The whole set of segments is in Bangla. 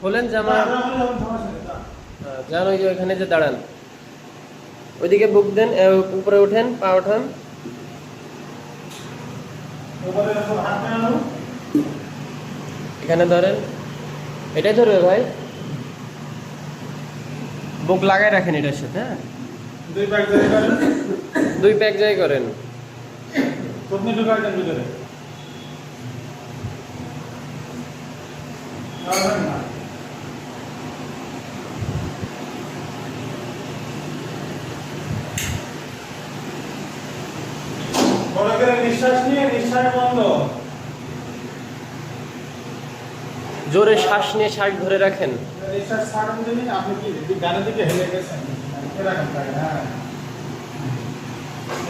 খোলেন জামা যান ওই যে ওইখানে যে দাঁড়ান। ওইদিকে বুক দেন উপরে ওঠেন পা ওঠান। এখানে ধরেন। এটাই ধরবে ভাই? বুক লাগাই রাখেন এটার সাথে হ্যাঁ? দুই প্যাক যাই করেন। ভিতরে বড় করে নিঃশ্বাস নিয়ে নিঃশ্বাস বন্ধ। জোরে শ্বাস নিয়ে শ্বাস ধরে রাখেন। নিঃশ্বাস ছাড়ুন দিন আপনি কি গানের দিকে হেলে গেছেন? এরকম হ্যাঁ।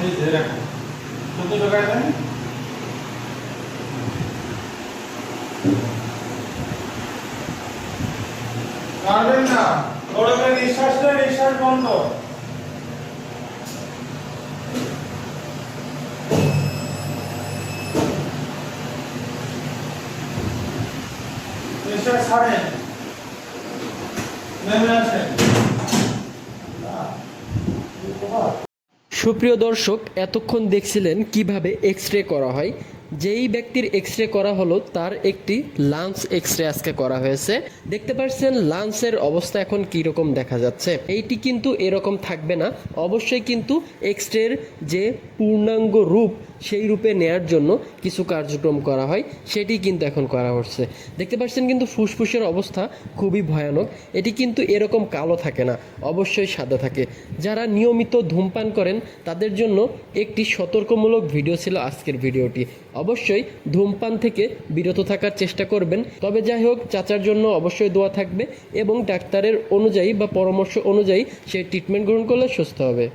এই দেন। পারবেন না। বড় করে নিঃশ্বাস নিয়ে নিঃশ্বাস বন্ধ। ছাড়েন সুপ্রিয় দর্শক, এতক্ষণ দেখছিলেন কীভাবে এক্স রে করা হয়। যেই ব্যক্তির এক্স রে করা হলো, তার একটি লাঞ্চ এক্স রে আজকে করা হয়েছে। দেখতে পাচ্ছেন লাঞ্চের অবস্থা এখন কি রকম দেখা যাচ্ছে। এইটি কিন্তু এরকম থাকবে না। অবশ্যই কিন্তু এক্স রের যে পূর্ণাঙ্গ রূপ সেই রূপে নেয়ার জন্য কিছু কার্যক্রম করা হয়, সেটি কিন্তু এখন করা হচ্ছে। দেখতে পাচ্ছেন কিন্তু ফুসফুসের অবস্থা খুবই ভয়ানক। এটি কিন্তু এরকম কালো থাকে না, অবশ্যই সাদা থাকে। যারা নিয়মিত ধূমপান করেন, তাদের জন্য একটি সতর্কমূলক ভিডিও ছিল আজকের ভিডিওটি। অবশ্যই ধূমপান থেকে বিরত থাকার চেষ্টা করবেন। তবে যাই হোক, চাচার জন্য অবশ্যই দোয়া থাকবে এবং ডাক্তারের অনুযায়ী বা পরামর্শ অনুযায়ী সে ট্রিটমেন্ট গ্রহণ করলে সুস্থ হবে।